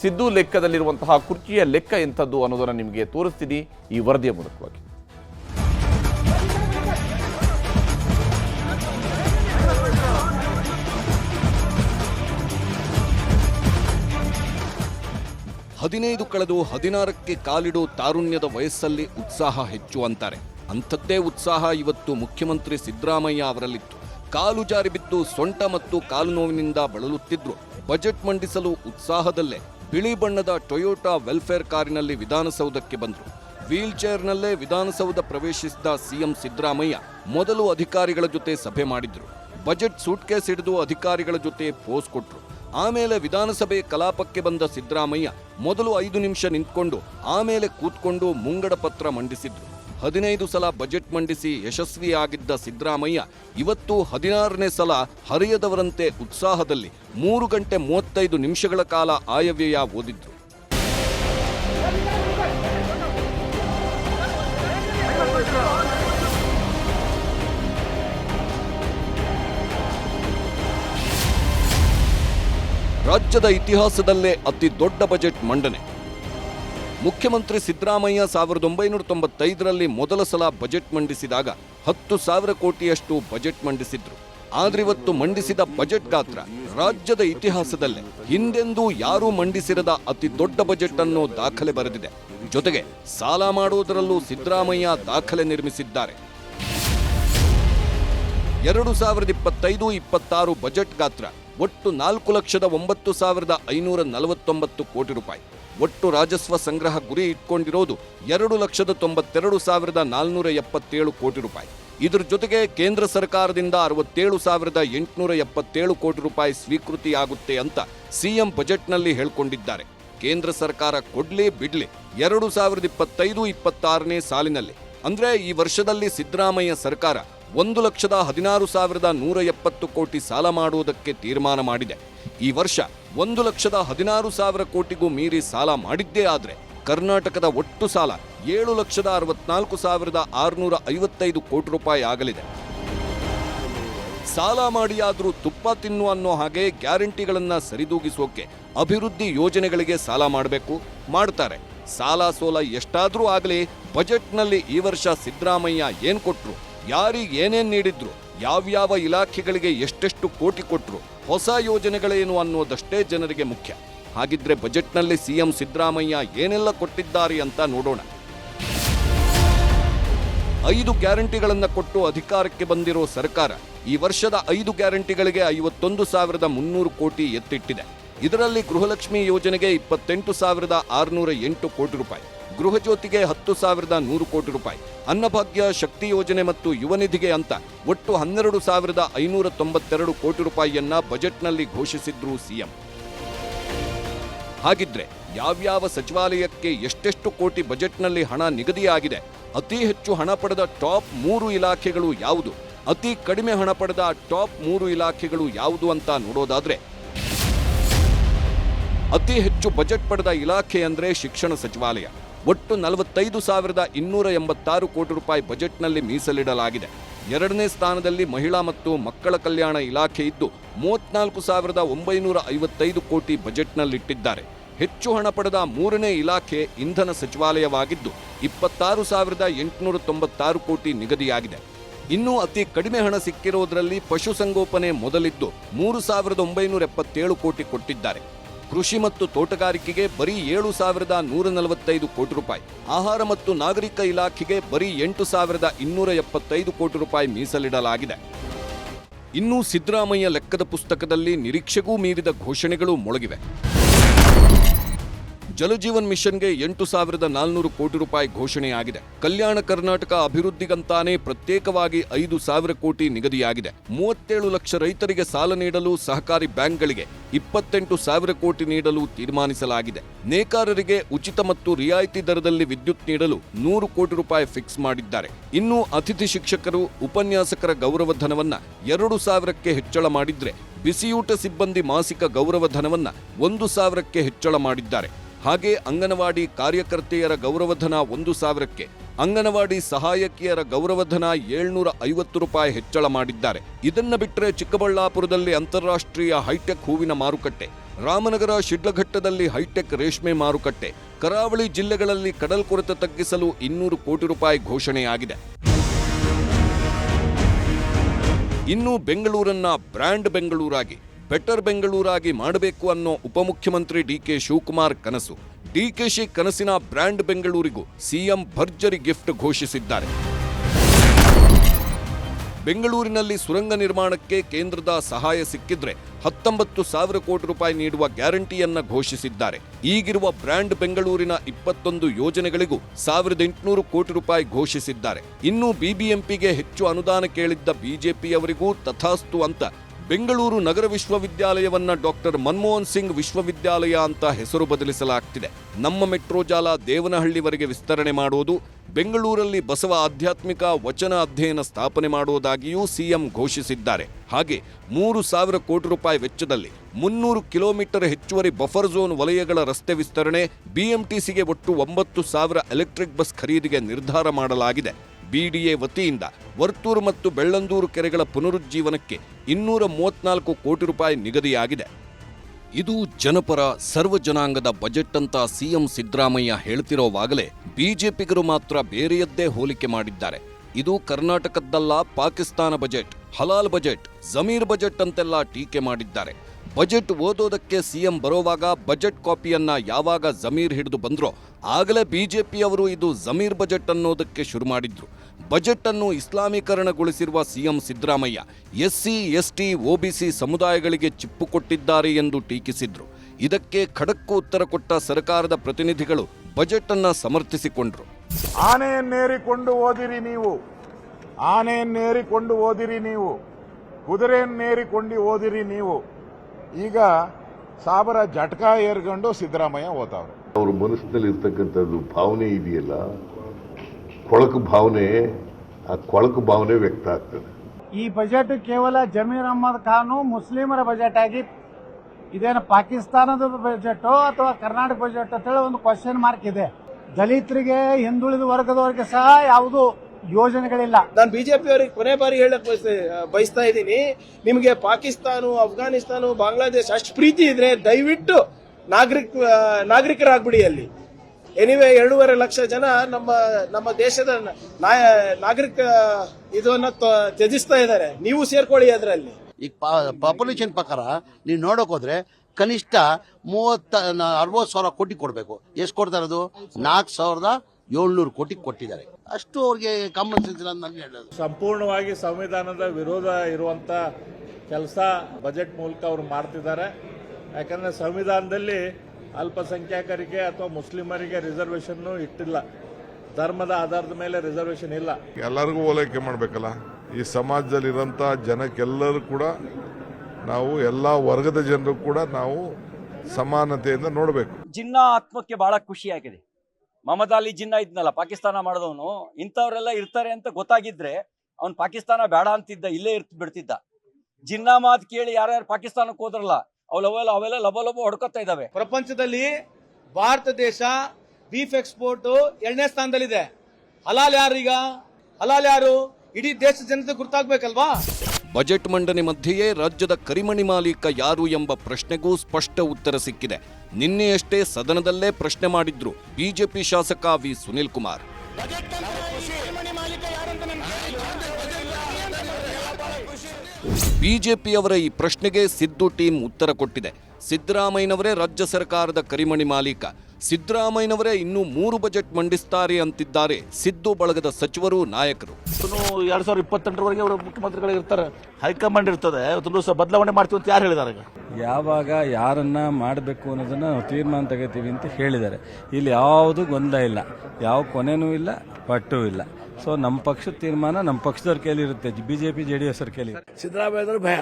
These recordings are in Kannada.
ಸಿದ್ದು ಲೆಕ್ಕದಲ್ಲಿರುವಂತಹ ಕುರ್ಚಿಯ ಲೆಕ್ಕ ಎಂಥದ್ದು ಅನ್ನೋದನ್ನು ನಿಮಗೆ ತೋರಿಸ್ತೀನಿ ಈ ವರದಿಯ ಮೂಲಕವಾಗಿ. ಹದಿನೈದು ಕಳೆದು ಹದಿನಾರಕ್ಕೆ ಕಾಲಿಡೋ ತಾರುಣ್ಯದ ವಯಸ್ಸಲ್ಲಿ ಉತ್ಸಾಹ ಹೆಚ್ಚು ಅಂತಾರೆ. ಅಂಥದ್ದೇ ಉತ್ಸಾಹ ಇವತ್ತು ಮುಖ್ಯಮಂತ್ರಿ ಸಿದ್ದರಾಮಯ್ಯ ಅವರಲ್ಲಿತ್ತು. ಕಾಲು ಜಾರಿ ಬಿದ್ದು ಸೊಂಟ ಮತ್ತು ಕಾಲು ನೋವಿನಿಂದ ಬಳಲುತ್ತಿದ್ರು. ಬಜೆಟ್ ಮಂಡಿಸಲು ಉತ್ಸಾಹದಲ್ಲೇ. ಬಿಳಿ ಬಣ್ಣದ ಟೊಯೋಟಾ ವೆಲ್ಫೇರ್ ಕಾರಿನಲ್ಲಿ ವಿಧಾನಸೌಧಕ್ಕೆ ಬಂದರು. ವೀಲ್ ಚೇರ್ನಲ್ಲೇ ವಿಧಾನಸೌಧ ಪ್ರವೇಶಿಸಿದ ಸಿಎಂ ಸಿದ್ದರಾಮಯ್ಯ ಮೊದಲು ಅಧಿಕಾರಿಗಳ ಜೊತೆ ಸಭೆ ಮಾಡಿದ್ರು. ಬಜೆಟ್ ಸೂಟ್ಕೇಸ್ ಹಿಡಿದು ಅಧಿಕಾರಿಗಳ ಜೊತೆ ಪೋಸ್ ಕೊಟ್ರು. ಆಮೇಲೆ ವಿಧಾನಸಭೆ ಕಲಾಪಕ್ಕೆ ಬಂದ ಸಿದ್ದರಾಮಯ್ಯ ಮೊದಲು ಐದು ನಿಮಿಷ ನಿಂತ್ಕೊಂಡು ಆಮೇಲೆ ಕೂತ್ಕೊಂಡು ಮುಂಗಡ ಪತ್ರ ಮಂಡಿಸಿದ್ರು. ಹದಿನೈದು ಸಲ ಬಜೆಟ್ ಮಂಡಿಸಿ ಯಶಸ್ವಿಯಾಗಿದ್ದ ಸಿದ್ದರಾಮಯ್ಯ ಇವತ್ತು ಹದಿನಾರನೇ ಸಲ ಹರಿಯದವರಂತೆ ಉತ್ಸಾಹದಲ್ಲಿ ಮೂರು ಗಂಟೆ ಮೂವತ್ತೈದು ನಿಮಿಷಗಳ ಕಾಲ ಆಯವ್ಯಯ ಓದಿದ್ರು. ರಾಜ್ಯದ ಇತಿಹಾಸದಲ್ಲೇ ಅತಿ ದೊಡ್ಡ ಬಜೆಟ್ ಮಂಡನೆ. ಮುಖ್ಯಮಂತ್ರಿ ಸಿದ್ದರಾಮಯ್ಯ ಸಾವಿರದ ಒಂಬೈನೂರ ತೊಂಬತ್ತೈದರಲ್ಲಿ ಮೊದಲ ಸಲ ಬಜೆಟ್ ಮಂಡಿಸಿದಾಗ ಹತ್ತು ಸಾವಿರ ಕೋಟಿಯಷ್ಟು ಬಜೆಟ್ ಮಂಡಿಸಿದ್ರು. ಆದ್ರಿವತ್ತು ಮಂಡಿಸಿದ ಬಜೆಟ್ ಗಾತ್ರ ರಾಜ್ಯದ ಇತಿಹಾಸದಲ್ಲೇ ಹಿಂದೆಂದೂ ಯಾರೂ ಮಂಡಿಸಿರದ ಅತಿ ದೊಡ್ಡ ಬಜೆಟ್ ಅನ್ನು ದಾಖಲೆ ಬರೆದಿದೆ. ಜೊತೆಗೆ ಸಾಲ ಮಾಡುವುದರಲ್ಲೂ ಸಿದ್ದರಾಮಯ್ಯ ದಾಖಲೆ ನಿರ್ಮಿಸಿದ್ದಾರೆ. ಎರಡು ಸಾವಿರದ ಇಪ್ಪತ್ತೈದು ಇಪ್ಪತ್ತಾರು ಬಜೆಟ್ ಗಾತ್ರ ಒಟ್ಟು ನಾಲ್ಕು ಲಕ್ಷದ ಒಂಬತ್ತು ಸಾವಿರದ ಐನೂರ ನಲವತ್ತೊಂಬತ್ತು ಕೋಟಿ ರೂಪಾಯಿ. ಒಟ್ಟು ರಾಜಸ್ವ ಸಂಗ್ರಹ ಗುರಿ ಇಟ್ಕೊಂಡಿರೋದು ಎರಡು ಲಕ್ಷದ ತೊಂಬತ್ತೆರಡು ಸಾವಿರದ ನಾಲ್ನೂರ ಎಪ್ಪತ್ತೇಳು ಕೋಟಿ ರೂಪಾಯಿ. ಇದರ ಜೊತೆಗೆ ಕೇಂದ್ರ ಸರ್ಕಾರದಿಂದ ಅರವತ್ತೇಳು ಸಾವಿರದ ಎಂಟುನೂರ ಎಪ್ಪತ್ತೇಳು ಕೋಟಿ ರೂಪಾಯಿ ಸ್ವೀಕೃತಿಯಾಗುತ್ತೆ ಅಂತ ಸಿಎಂ ಬಜೆಟ್ನಲ್ಲಿ ಹೇಳ್ಕೊಂಡಿದ್ದಾರೆ. ಕೇಂದ್ರ ಸರ್ಕಾರ ಕೊಡ್ಲಿ ಬಿಡ್ಲಿ ಎರಡು ಸಾವಿರದ ಇಪ್ಪತ್ತೈದು ಇಪ್ಪತ್ತಾರನೇ ಸಾಲಿನಲ್ಲಿ. ಅಂದ್ರೆ ಈ ವರ್ಷದಲ್ಲಿ ಸಿದ್ದರಾಮಯ್ಯ ಸರ್ಕಾರ ಒಂದು ಲಕ್ಷದ ಹದಿನಾರು ಸಾವಿರದ ನೂರ ಎಪ್ಪತ್ತು ಕೋಟಿ ಸಾಲ ಮಾಡುವುದಕ್ಕೆ ತೀರ್ಮಾನ ಮಾಡಿದೆ. ಈ ವರ್ಷ ಒಂದು ಲಕ್ಷದ ಹದಿನಾರು ಸಾವಿರ ಕೋಟಿಗೂ ಮೀರಿ ಸಾಲ ಮಾಡಿದ್ದೇ ಆದರೆ ಕರ್ನಾಟಕದ ಒಟ್ಟು ಸಾಲ ಏಳು ಲಕ್ಷದ ಅರವತ್ನಾಲ್ಕು ಸಾವಿರದ ಆರುನೂರ ಐವತ್ತೈದು ಕೋಟಿ ರೂಪಾಯಿ ಆಗಲಿದೆ. ಸಾಲ ಮಾಡಿಯಾದರೂ ತುಪ್ಪ ತಿನ್ನು ಅನ್ನೋ ಹಾಗೆ ಗ್ಯಾರಂಟಿಗಳನ್ನು ಸರಿದೂಗಿಸೋಕೆ ಅಭಿವೃದ್ಧಿ ಯೋಜನೆಗಳಿಗೆ ಸಾಲ ಮಾಡಬೇಕು, ಮಾಡ್ತಾರೆ. ಸಾಲ ಸೋಲ ಎಷ್ಟಾದರೂ ಆಗಲಿ, ಬಜೆಟ್ನಲ್ಲಿ ಈ ವರ್ಷ ಸಿದ್ದರಾಮಯ್ಯ ಏನು ಕೊಟ್ರು? ಯಾರಿಗೆ ಏನೇನು ನೀಡಿದ್ರು, ಯಾವ್ಯಾವ ಇಲಾಖೆಗಳಿಗೆ ಎಷ್ಟೆಷ್ಟು ಕೋಟಿ ಕೊಟ್ಟರು ಹೊಸ ಯೋಜನೆಗಳೇನು ಅನ್ನೋದಷ್ಟೇ ಜನರಿಗೆ ಮುಖ್ಯ. ಹಾಗಿದ್ರೆ ಬಜೆಟ್ನಲ್ಲಿ ಸಿಎಂ ಸಿದ್ದರಾಮಯ್ಯ ಏನೆಲ್ಲ ಕೊಟ್ಟಿದ್ದಾರೆ ಅಂತ ನೋಡೋಣ. ಐದು ಗ್ಯಾರಂಟಿಗಳನ್ನು ಕೊಟ್ಟು ಅಧಿಕಾರಕ್ಕೆ ಬಂದಿರೋ ಸರ್ಕಾರ ಈ ವರ್ಷದ ಐದು ಗ್ಯಾರಂಟಿಗಳಿಗೆ ಐವತ್ತೊಂದು ಸಾವಿರದ ಮುನ್ನೂರು ಕೋಟಿ ಎತ್ತಿಟ್ಟಿದೆ. ಇದರಲ್ಲಿ ಗೃಹಲಕ್ಷ್ಮಿ ಯೋಜನೆಗೆ ಇಪ್ಪತ್ತೆಂಟು ಸಾವಿರದ ಆರುನೂರ ಎಂಟು ಕೋಟಿ ರೂಪಾಯಿ. ಗೃಹಜ್ಯೋತಿಗೆ ಹತ್ತು ಸಾವಿರದ ನೂರು ಕೋಟಿ ರೂಪಾಯಿ, ಅನ್ನಭಾಗ್ಯ ಶಕ್ತಿ ಯೋಜನೆ ಮತ್ತು ಯುವ ನಿಧಿಗೆ ಅಂತ ಒಟ್ಟು ಹನ್ನೆರಡು ಸಾವಿರದ ಐನೂರ ತೊಂಬತ್ತೆರಡು ಕೋಟಿ ರೂಪಾಯಿಯನ್ನ ಬಜೆಟ್ನಲ್ಲಿ ಘೋಷಿಸಿದ್ರು ಸಿಎಂ. ಹಾಗಿದ್ರೆ ಯಾವ್ಯಾವ ಸಚಿವಾಲಯಕ್ಕೆ ಎಷ್ಟೆಷ್ಟು ಕೋಟಿ ಬಜೆಟ್ನಲ್ಲಿ ಹಣ ನಿಗದಿಯಾಗಿದೆ, ಅತಿ ಹೆಚ್ಚು ಹಣ ಪಡೆದ ಟಾಪ್ ಮೂರು ಇಲಾಖೆಗಳು ಯಾವುದು, ಅತಿ ಕಡಿಮೆ ಹಣ ಪಡೆದ ಟಾಪ್ ಮೂರು ಇಲಾಖೆಗಳು ಯಾವುದು ಅಂತ ನೋಡೋದಾದ್ರೆ, ಅತಿ ಹೆಚ್ಚು ಬಜೆಟ್ ಪಡೆದ ಇಲಾಖೆ ಅಂದರೆ ಶಿಕ್ಷಣ ಸಚಿವಾಲಯ. ಒಟ್ಟು ನಲವತ್ತೈದು ಸಾವಿರದ ಇನ್ನೂರ ಎಂಬತ್ತಾರು ಕೋಟಿ ರೂಪಾಯಿ ಬಜೆಟ್ನಲ್ಲಿ ಮೀಸಲಿಡಲಾಗಿದೆ. ಎರಡನೇ ಸ್ಥಾನದಲ್ಲಿ ಮಹಿಳಾ ಮತ್ತು ಮಕ್ಕಳ ಕಲ್ಯಾಣ ಇಲಾಖೆ ಇದ್ದು ಮೂವತ್ನಾಲ್ಕು ಸಾವಿರದ ಒಂಬೈನೂರ ಐವತ್ತೈದು ಕೋಟಿ ಬಜೆಟ್ನಲ್ಲಿಟ್ಟಿದ್ದಾರೆ. ಹೆಚ್ಚು ಹಣ ಪಡೆದ ಮೂರನೇ ಇಲಾಖೆ ಇಂಧನ ಸಚಿವಾಲಯವಾಗಿದ್ದು, ಇಪ್ಪತ್ತಾರು ಸಾವಿರದ ಎಂಟುನೂರ ತೊಂಬತ್ತಾರು ಕೋಟಿ ನಿಗದಿಯಾಗಿದೆ. ಇನ್ನೂ ಅತಿ ಕಡಿಮೆ ಹಣ ಸಿಕ್ಕಿರೋದರಲ್ಲಿ ಪಶುಸಂಗೋಪನೆ ಮೊದಲಿದ್ದು, ಮೂರು ಸಾವಿರದ ಒಂಬೈನೂರ ಎಪ್ಪತ್ತೇಳು ಕೋಟಿ ಕೊಟ್ಟಿದ್ದಾರೆ. ಕೃಷಿ ಮತ್ತು ತೋಟಗಾರಿಕೆಗೆ ಬರೀ ಏಳು ಸಾವಿರದ ನೂರ ನಲವತ್ತೈದು ಕೋಟಿ ರೂಪಾಯಿ. ಆಹಾರ ಮತ್ತು ನಾಗರಿಕ ಇಲಾಖೆಗೆ ಬರೀ ಎಂಟು ಸಾವಿರದ ಇನ್ನೂರ ಎಪ್ಪತ್ತೈದು ಕೋಟಿ ರೂಪಾಯಿ ಮೀಸಲಿಡಲಾಗಿದೆ. ಇನ್ನು ಸಿದ್ದರಾಮಯ್ಯ ಲೆಕ್ಕದ ಪುಸ್ತಕದಲ್ಲಿ ನಿರೀಕ್ಷೆಗೂ ಮೀರಿದ ಘೋಷಣೆಗಳು ಮೊಳಗಿವೆ. ಜಲಜೀವನ್ ಮಿಷನ್ಗೆ ಎಂಟು ಸಾವಿರದ ನಾಲ್ನೂರು ಕೋಟಿ ರೂಪಾಯಿ ಘೋಷಣೆಯಾಗಿದೆ ಕಲ್ಯಾಣ ಕರ್ನಾಟಕ ಅಭಿವೃದ್ಧಿಗಂತಾನೇ ಪ್ರತ್ಯೇಕವಾಗಿ ಐದು ಸಾವಿರ ಕೋಟಿ ನಿಗದಿಯಾಗಿದೆ. ಮೂವತ್ತೇಳು ಲಕ್ಷ ರೈತರಿಗೆ ಸಾಲ ನೀಡಲು ಸಹಕಾರಿ ಬ್ಯಾಂಕ್ಗಳಿಗೆ ಇಪ್ಪತ್ತೆಂಟು ಸಾವಿರ ಕೋಟಿ ನೀಡಲು ತೀರ್ಮಾನಿಸಲಾಗಿದೆ. ನೇಕಾರರಿಗೆ ಉಚಿತ ಮತ್ತು ರಿಯಾಯಿತಿ ದರದಲ್ಲಿ ವಿದ್ಯುತ್ ನೀಡಲು ನೂರು ಕೋಟಿ ರೂಪಾಯಿ ಫಿಕ್ಸ್ ಮಾಡಿದ್ದಾರೆ. ಇನ್ನು ಅತಿಥಿ ಶಿಕ್ಷಕರು, ಉಪನ್ಯಾಸಕರ ಗೌರವಧನವನ್ನ ಎರಡು ಸಾವಿರಕ್ಕೆ ಹೆಚ್ಚಳ ಮಾಡಿದ್ರೆ, ಬಿಸಿಯೂಟ ಸಿಬ್ಬಂದಿ ಮಾಸಿಕ ಗೌರವಧನವನ್ನ ಒಂದು ಸಾವಿರಕ್ಕೆ ಹೆಚ್ಚಳ ಮಾಡಿದ್ದಾರೆ. ಹಾಗೆ ಅಂಗನವಾಡಿ ಕಾರ್ಯಕರ್ತೆಯರ ಗೌರವಧನ ಒಂದು ಸಾವಿರಕ್ಕೆ, ಅಂಗನವಾಡಿ ಸಹಾಯಕಿಯರ ಗೌರವಧನ ಏಳ್ನೂರ ಐವತ್ತು ರೂಪಾಯಿ ಹೆಚ್ಚಳ ಮಾಡಿದ್ದಾರೆ. ಇದನ್ನ ಬಿಟ್ಟರೆ ಚಿಕ್ಕಬಳ್ಳಾಪುರದಲ್ಲಿ ಅಂತಾರಾಷ್ಟ್ರೀಯ ಹೈಟೆಕ್ ಹೂವಿನ ಮಾರುಕಟ್ಟೆ, ರಾಮನಗರ ಶಿಡ್ಲಘಟ್ಟದಲ್ಲಿ ಹೈಟೆಕ್ ರೇಷ್ಮೆ ಮಾರುಕಟ್ಟೆ, ಕರಾವಳಿ ಜಿಲ್ಲೆಗಳಲ್ಲಿ ಕಡಲ್ಕೊರೆತ ತಗ್ಗಿಸಲು ಇನ್ನೂರು ಕೋಟಿ ರೂಪಾಯಿ ಘೋಷಣೆಯಾಗಿದೆ. ಇನ್ನು ಬೆಂಗಳೂರನ್ನ ಬ್ರ್ಯಾಂಡ್ ಬೆಂಗಳೂರಾಗಿ ಬೆಟರ್ ಬೆಂಗಳೂರಾಗಿ ಮಾಡಬೇಕು ಅನ್ನೋ ಉಪಮುಖ್ಯಮಂತ್ರಿ ಡಿ ಕೆ ಶಿವಕುಮಾರ್ ಕನಸು. ಡಿಕೆಶಿ ಕನಸಿನ ಬ್ರ್ಯಾಂಡ್ ಬೆಂಗಳೂರಿಗೂ ಸಿಎಂ ಭರ್ಜರಿ ಗಿಫ್ಟ್ ಘೋಷಿಸಿದ್ದಾರೆ. ಬೆಂಗಳೂರಿನಲ್ಲಿ ಸುರಂಗ ನಿರ್ಮಾಣಕ್ಕೆ ಕೇಂದ್ರದ ಸಹಾಯ ಸಿಕ್ಕಿದ್ರೆ ಹತ್ತೊಂಬತ್ತು ಸಾವಿರ ಕೋಟಿ ರೂಪಾಯಿ ನೀಡುವ ಗ್ಯಾರಂಟಿಯನ್ನ ಘೋಷಿಸಿದ್ದಾರೆ. ಈಗಿರುವ ಬ್ರ್ಯಾಂಡ್ ಬೆಂಗಳೂರಿನ ಇಪ್ಪತ್ತೊಂದು ಯೋಜನೆಗಳಿಗೂ ಸಾವಿರದ ಎಂಟುನೂರು ಕೋಟಿ ರೂಪಾಯಿ ಘೋಷಿಸಿದ್ದಾರೆ. ಇನ್ನು ಬಿಬಿಎಂಪಿಗೆ ಹೆಚ್ಚು ಅನುದಾನ ಕೇಳಿದ್ದ ಬಿಜೆಪಿಯವರಿಗೂ ತಥಾಸ್ತು ಅಂತ ಬೆಂಗಳೂರು ನಗರ ವಿಶ್ವವಿದ್ಯಾಲಯವನ್ನ ಡಾಕ್ಟರ್ ಮನಮೋಹನ್ ಸಿಂಗ್ ವಿಶ್ವವಿದ್ಯಾಲಯ ಅಂತ ಹೆಸರು ಬದಲಿಸಲಾಗ್ತಿದೆ. ನಮ್ಮ ಮೆಟ್ರೋ ಜಾಲ ದೇವನಹಳ್ಳಿವರೆಗೆ ವಿಸ್ತರಣೆ ಮಾಡುವುದು ಬೆಂಗಳೂರಲ್ಲಿ ಬಸವ ಆಧ್ಯಾತ್ಮಿಕ ವಚನ ಅಧ್ಯಯನ ಸ್ಥಾಪನೆ ಮಾಡುವುದಾಗಿಯೂ ಸಿಎಂ ಘೋಷಿಸಿದ್ದಾರೆ. ಹಾಗೆ ಮೂರು ಸಾವಿರ ಕೋಟಿ ರೂಪಾಯಿ ವೆಚ್ಚದಲ್ಲಿ ಮುನ್ನೂರು ಕಿಲೋಮೀಟರ್ ಹೆಚ್ಚುವರಿ ಬಫರ್ ಝೋನ್ ವಲಯಗಳ ರಸ್ತೆ ವಿಸ್ತರಣೆ, ಬಿಎಂಟಿಸಿಗೆ ಒಟ್ಟು ಒಂಬತ್ತು ಸಾವಿರ ಎಲೆಕ್ಟ್ರಿಕ್ ಬಸ್ ಖರೀದಿಗೆ ನಿರ್ಧಾರ ಮಾಡಲಾಗಿದೆ. ಬಿಡಿಎ ವತಿಯಿಂದ ವರ್ತೂರು ಮತ್ತು ಬೆಳ್ಳಂದೂರು ಕೆರೆಗಳ ಪುನರುಜ್ಜೀವನಕ್ಕೆ ಇನ್ನೂರ ಮೂವತ್ನಾಲ್ಕು ಕೋಟಿ ರೂಪಾಯಿ ನಿಗದಿಯಾಗಿದೆ. ಇದು ಜನಪರ, ಸರ್ವ ಜನಾಂಗದ ಬಜೆಟ್ ಅಂತ ಸಿಎಂ ಸಿದ್ದರಾಮಯ್ಯ ಹೇಳ್ತಿರೋವಾಗಲೇ ಬಿಜೆಪಿಗರು ಮಾತ್ರ ಬೇರೆಯದ್ದೇ ಹೋಲಿಕೆ ಮಾಡಿದ್ದಾರೆ. ಇದು ಕರ್ನಾಟಕದ್ದಲ್ಲ, ಪಾಕಿಸ್ತಾನ ಬಜೆಟ್, ಹಲಾಲ್ ಬಜೆಟ್, ಜಮೀರ್ ಬಜೆಟ್ ಅಂತೆಲ್ಲ ಟೀಕೆ ಮಾಡಿದ್ದಾರೆ. ಬಜೆಟ್ ಓದೋದಕ್ಕೆ ಸಿಎಂ ಬರೋವಾಗ ಬಜೆಟ್ ಕಾಪಿಯನ್ನ ಯಾವಾಗ ಜಮೀರ್ ಹಿಡಿದು ಬಂದ್ರೋ, ಆಗಲೇ ಬಿಜೆಪಿಯವರು ಇದು ಜಮೀರ್ ಬಜೆಟ್ ಅನ್ನೋದಕ್ಕೆ ಶುರು ಮಾಡಿದ್ರು. ಬಜೆಟ್ ಅನ್ನು ಇಸ್ಲಾಮೀಕರಣಗೊಳಿಸಿರುವ CM Siddaramaiah SC, ST OBC ಸಮುದಾಯಗಳಿಗೆ ಚಿಪ್ಪು ಕೊಟ್ಟಿದ್ದಾರೆ ಎಂದು ಟೀಕಿಸಿದ್ರು. ಇದಕ್ಕೆ ಖಡಕ್ಕು ಉತ್ತರ ಕೊಟ್ಟ ಸರ್ಕಾರದ ಪ್ರತಿನಿಧಿಗಳು ಬಜೆಟ್ ಅನ್ನ ಸಮರ್ಥಿಸಿಕೊಂಡ್ರು. ಆನೆಯನ್ನೇರಿಕೊಂಡು ಓದಿರಿ ನೀವು. ಆನೆಯನ್ನೇರಿಕೊಂಡು ಓದಿರಿ ನೀವು. ಕುದುರೆಯನ್ನೇರಿಕೊಂಡು ಓದಿರಿ ನೀವು. ಈಗ ಸಾಬರ ಜಟ್ಕ ಏರ್ಕೊಂಡು ಸಿದ್ದರಾಮಯ್ಯ ಓದ್ತಾವ್ರೆ. ಅವ್ರ ಮನಸ್ಸಿನಲ್ಲಿ ಇರ್ತಕ್ಕಂಥದ್ದು ಭಾವನೆ ಇದೆಯಲ್ಲ ಕೊಳಕು ಭಾವನೆ ಆ ಕೊಳಕು ಭಾವನೆ ವ್ಯಕ್ತ ಆಗ್ತದೆ. ಈ ಬಜೆಟ್ ಕೇವಲ ಜಮೀರ್ ಅಹಮದ್ ಖಾನು ಮುಸ್ಲಿಮರ ಬಜೆಟ್ ಆಗಿ ಇದೇನು ಪಾಕಿಸ್ತಾನದ ಬಜೆಟ್ ಅಥವಾ ಕರ್ನಾಟಕ ಬಜೆಟ್ ಅಂತ ಹೇಳಿ ಒಂದು ಕ್ವಶನ್ ಮಾರ್ಕ್ ಇದೆ. ದಲಿತರಿಗೆ ಹಿಂದುಳಿದ ವರ್ಗದವರಿಗೆ ಸಹ ಯಾವುದು ಯೋಜನೆಗಳಿಲ್ಲ. ನಾನು ಬಿಜೆಪಿ ಅವರಿಗೆ ಕೊನೆ ಬಾರಿ ಹೇಳಕ್ ಬಯಸ್ತ- ಬಯಸ್ತಾ ಇದ್ದೀನಿ. ನಿಮಗೆ ಪಾಕಿಸ್ತಾನ ಅಫ್ಘಾನಿಸ್ತಾನ ಬಾಂಗ್ಲಾದೇಶ ಅಷ್ಟು ಪ್ರೀತಿ ಇದ್ರೆ ದಯವಿಟ್ಟು ನಾಗರಿಕ ನಾಗರಿಕರಾಗ್ಬಿಡಿ ಅಲ್ಲಿ. ಎನಿವೇ ಎರಡೂವರೆ ಲಕ್ಷ ಜನ ನಮ್ಮ ನಮ್ಮ ದೇಶದ ನಾಗರಿಕ ಇದನ್ನ ತ- ತ್ಯಜಿಸ್ತಾ ಇದ್ದಾರೆ. ನೀವು ಸೇರ್ಕೊಳ್ಳಿ ಅದರಲ್ಲಿ. ಈಗ ಪಾಪ್ಯುಲೇಷನ್ ಪ್ರಕಾರ ನೀವು ನೋಡಕ್ ಹೋದ್ರೆ ಕನಿಷ್ಠ ಮೂವತ್ತ ಅರವತ್ತು ಸಾವಿರ ಕೋಟಿ ಕೊಡಬೇಕು. ಎಷ್ಟು ಕೊಡ್ತಾರದು ನಾಲ್ಕು ಸಾವಿರದ ಏಳ್ನೂರು ಕೋಟಿ ಕೊಟ್ಟಿದ್ದಾರೆ. ಅಷ್ಟು ಅವ್ರಿಗೆ ಕಾಮನ್ ಸೆನ್ಸ್ ಇಲ್ಲ ಅಂತ ನಾನು ಹೇಳೋದು. ಸಂಪೂರ್ಣವಾಗಿ ಸಂವಿಧಾನದ ವಿರೋಧ ಇರುವಂತ ಕೆಲಸ ಬಜೆಟ್ ಮೂಲಕ ಅವರು ಮಾಡ್ತಿದ್ದಾರೆ. ಯಾಕಂದ್ರೆ ಸಂವಿಧಾನದಲ್ಲಿ ಅಲ್ಪಸಂಖ್ಯಾತರಿಗೆ ಅಥವಾ ಮುಸ್ಲಿಮರಿಗೆ ರಿಸರ್ವೇಷನ್ ಇಟ್ಟಿಲ್ಲ. ಧರ್ಮದ ಆಧಾರದ ಮೇಲೆ ರಿಸರ್ವೇಷನ್ ಇಲ್ಲ. ಎಲ್ಲರಿಗೂ ಓಲೈಕೆ ಮಾಡಬೇಕಲ್ಲ? ಈ ಸಮಾಜದಲ್ಲಿರೋಂಥ ಜನಕ್ಕೆಲ್ಲರೂ ಕೂಡ ನಾವು ಎಲ್ಲ ವರ್ಗದ ಜನರು ಕೂಡ ನಾವು ಸಮಾನತೆಯಿಂದ ನೋಡಬೇಕು. ಜಿನ್ನಾ ಆತ್ಮಕ್ಕೆ ಬಹಳ ಖುಷಿಯಾಗಿದೆ. ಮಹಮ್ಮದ್ ಅಲಿ ಜಿನ್ನಾ ಇದ್ನಲ್ಲ, ಪಾಕಿಸ್ತಾನ ಮಾಡಿದವನು, ಇಂಥವ್ರೆಲ್ಲ ಇರ್ತಾರೆ ಅಂತ ಗೊತ್ತಾಗಿದ್ರೆ ಅವ್ನು ಪಾಕಿಸ್ತಾನ ಬೇಡ ಅಂತಿದ್ದ, ಇಲ್ಲೇ ಇರ್ತ ಬಿಡ್ತಿದ್ದ. ಜಿನ್ನಾ ಮಾತು ಕೇಳಿ ಯಾರ್ಯಾರು ಪಾಕಿಸ್ತಾನಕ್ಕೆ ಹೋದ್ರಲ್ಲ ಅವೆಲ್ಲ ಅವೆಲ್ಲ ಲಬ ಲಬ ಹೊಡ್ಕೊತಾ ಇದಾವೆ ಪ್ರಪಂಚದಲ್ಲಿ ಭಾರತ ದೇಶ ಬೀಫ್ ಎಕ್ಸ್ಪೋರ್ಟ್ ಎರಡನೇ ಸ್ಥಾನದಲ್ಲಿದೆ. ಹಲಾಲ್ ಯಾರೀಗ? ಹಲಾಲ್ ಯಾರು? ಇಡೀ ದೇಶದ ಜನತೆ ಗುರ್ತಾಗ್ಬೇಕಲ್ವಾ? ಬಜೆಟ್ ಮಂಡನೆ ಮಧ್ಯೆಯೇ ರಾಜ್ಯದ ಕರಿಮಣಿ ಮಾಲೀಕ ಯಾರು ಎಂಬ ಪ್ರಶ್ನೆಗೂ ಸ್ಪಷ್ಟ ಉತ್ತರ ಸಿಕ್ಕಿದೆ. ನಿನ್ನೆಯಷ್ಟೇ ಸದನದಲ್ಲೇ ಪ್ರಶ್ನೆ ಮಾಡಿದ್ರು ಬಿಜೆಪಿ ಶಾಸಕ ವಿ. ಸುನಿಲ್ ಕುಮಾರ್. ಬಿಜೆಪಿಯವರ ಈ ಪ್ರಶ್ನೆಗೆ ಸಿದ್ದು ಟೀಮ್ ಉತ್ತರ ಕೊಟ್ಟಿದೆ. ಸಿದ್ದರಾಮಯ್ಯನವರೇ ರಾಜ್ಯ ಸರ್ಕಾರದ ಕರಿಮಣಿ ಮಾಲೀಕ. ಸಿದ್ದರಾಮಯ್ಯನವರೇ ಇನ್ನೂ ಮೂರು ಬಜೆಟ್ ಮಂಡಿಸ್ತಾರೆ ಅಂತಿದ್ದಾರೆ. ಸಿದ್ದು ಬಳಗದ ಸಚಿವರು ನಾಯಕರು. ಎರಡ್ ಸಾವಿರದ ಇಪ್ಪತ್ತೆಂಟರವರೆಗೆ ಅವರು ಮುಖ್ಯಮಂತ್ರಿಗಳಿರ್ತಾರೆ ಹೈಕಮಾಂಡ್ ಇರ್ತದೆ. ಬದಲಾವಣೆ ಮಾಡ್ತೀವಿ ಅಂತ ಯಾರು ಹೇಳಿದ್ದಾರೆ ಈಗ? ಯಾವಾಗ ಯಾರನ್ನ ಮಾಡಬೇಕು ಅನ್ನೋದನ್ನ ನಾವು ತೀರ್ಮಾನ ತಗೋತೀವಿ ಅಂತ ಹೇಳಿದ್ದಾರೆ. ಇಲ್ಲಿ ಯಾವುದು ಗೊಂದಲ ಇಲ್ಲ. ಯಾವ ಕೊನೆನೂ ಇಲ್ಲ ಪಟ್ಟೂ ಇಲ್ಲ. ಸೊ ನಮ್ಮ ಪಕ್ಷದ ತೀರ್ಮಾನ ನಮ್ಮ ಪಕ್ಷದವ್ರ ಕೈಲಿ ಇರುತ್ತೆ ಬಿಜೆಪಿ ಜೆ ಡಿ ಎಸ್ ಅವ್ರ ಕೈಲಿ ಸಿದ್ದರಾಮಯ್ಯ ಭಯ.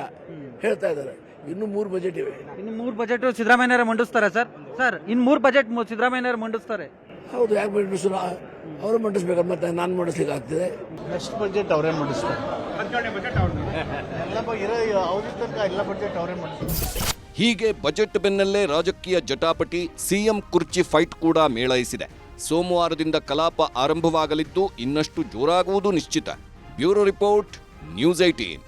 ಹೇಳ್ತಾ ಇದ್ದಾರೆ. ಇನ್ನು ಮೂರು ಬಜೆಟ್ ಇವೆ. ಇನ್ನು ಮೂರು ಬಜೆಟ್ ಸಿದ್ದರಾಮಯ್ಯ ಮಂಡಿಸ್ತಾರೆ ಸರ್. ಸರ್ ಇನ್ನು ಮೂರು ಬಜೆಟ್ ಸಿದ್ದರಾಮಯ್ಯ ಮಂಡಿಸ್ತಾರೆ. ಹೌದು ಯಾಕೆ ಮಂಡಿಸಿಲ್ಲ ಅವರು ಮಂಡಿಸ್ಬೇಕು ಮತ್ತೆ ನಾನು ಮಂಡಿಸ್ಲಿಕ್ಕೆ ಆಗ್ತದೆ. ನೆಕ್ಸ್ಟ್ ಬಜೆಟ್ ಅವರೇ ಮಂಡಿಸ್ತಾರೆ. ಹೀಗೆ ಬಜೆಟ್ ಬೆನ್ನಲ್ಲೇ ರಾಜಕೀಯ ಜಟಾಪಟಿ ಸಿಎಂ ಕುರ್ಚಿ ಫೈಟ್ ಕೂಡ ಮೇಳೈಸಿದೆ. ಸೋಮವಾರದಿಂದ ಕಲಾಪ ಆರಂಭವಾಗಲಿದ್ದು ಇನ್ನಷ್ಟು ಜೋರಾಗುವುದು ನಿಶ್ಚಿತ. ಬ್ಯೂರೋ ರಿಪೋರ್ಟ್, ನ್ಯೂಸ್ ಏಟೀನ್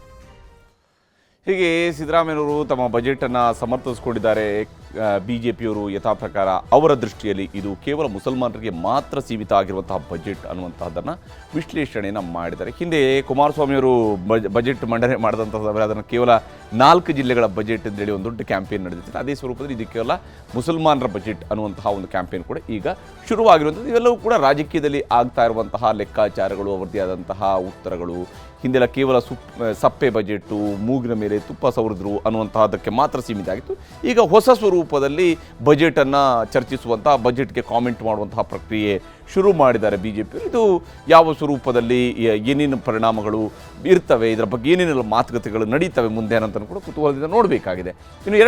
ಹೀಗೆ ಸಿದ್ದರಾಮಯ್ಯನವರು ತಮ್ಮ ಬಜೆಟನ್ನು ಸಮರ್ಥಿಸಿಕೊಂಡಿದ್ದಾರೆ. ಬಿ ಜೆ ಪಿಯವರು ಯಥಾ ಪ್ರಕಾರ ಅವರ ದೃಷ್ಟಿಯಲ್ಲಿ ಇದು ಕೇವಲ ಮುಸಲ್ಮಾನರಿಗೆ ಮಾತ್ರ ಸೀಮಿತ ಆಗಿರುವಂತಹ ಬಜೆಟ್ ಅನ್ನುವಂತಹದ್ದನ್ನು ವಿಶ್ಲೇಷಣೆಯನ್ನು ಮಾಡಿದ್ದಾರೆ. ಹಿಂದೆ ಕುಮಾರಸ್ವಾಮಿಯವರು ಬಜ್, ಬಜೆಟ್ ಮಂಡನೆ ಮಾಡಿದಂಥ ಅದನ್ನು ಕೇವಲ ನಾಲ್ಕು ಜಿಲ್ಲೆಗಳ ಬಜೆಟ್ ಅಂತೇಳಿ ಒಂದು ದೊಡ್ಡ ಕ್ಯಾಂಪೇನ್ ನಡೆದಿತ್ತು. ಅದೇ ಸ್ವರೂಪದಲ್ಲಿ ಇದು ಕೇವಲ ಮುಸಲ್ಮಾನರ ಬಜೆಟ್ ಅನ್ನುವಂತಹ ಒಂದು ಕ್ಯಾಂಪೇನ್ ಕೂಡ ಈಗ ಶುರುವಾಗಿರುವಂಥದ್ದು. ಇವೆಲ್ಲವೂ ಕೂಡ ರಾಜಕೀಯದಲ್ಲಿ ಆಗ್ತಾ ಇರುವಂತಹ ಲೆಕ್ಕಾಚಾರಗಳು ಅವರದೇ ಆದಂತಹ ಉತ್ತರಗಳು ಹಿಂದೆಲ್ಲ ಕೇವಲ ಸುಪ್ ಸಪ್ಪೆ ಬಜೆಟ್ಟು ಮೂಗಿನ ಮೇಲೆ ತುಪ್ಪ ಸವರಿದ್ರು ಅನ್ನುವಂತಹದಕ್ಕೆ ಮಾತ್ರ ಸೀಮಿತ ಆಗಿತ್ತು. ಈಗ ಹೊಸ ಸ್ವರೂಪದಲ್ಲಿ ಬಜೆಟನ್ನು ಚರ್ಚಿಸುವಂತಹ, ಬಜೆಟ್ಗೆ ಕಾಮೆಂಟ್ ಮಾಡುವಂತಹ ಪ್ರಕ್ರಿಯೆ ಶುರು ಮಾಡಿದ್ದಾರೆ ಬಿ ಜೆ ಪಿ ಇದು ಯಾವ ಸ್ವರೂಪದಲ್ಲಿ ಏನೇನು ಪರಿಣಾಮಗಳು ಇರ್ತವೆ, ಇದರ ಬಗ್ಗೆ ಏನೇನೆಲ್ಲ ಮಾತುಕತೆಗಳು ನಡೀತವೆ ಮುಂದೆ ಅನ್ನೋದನ್ನು ಕೂಡ ಕುತೂಹಲದಿಂದ ನೋಡಬೇಕಾಗಿದೆ. ಇನ್ನು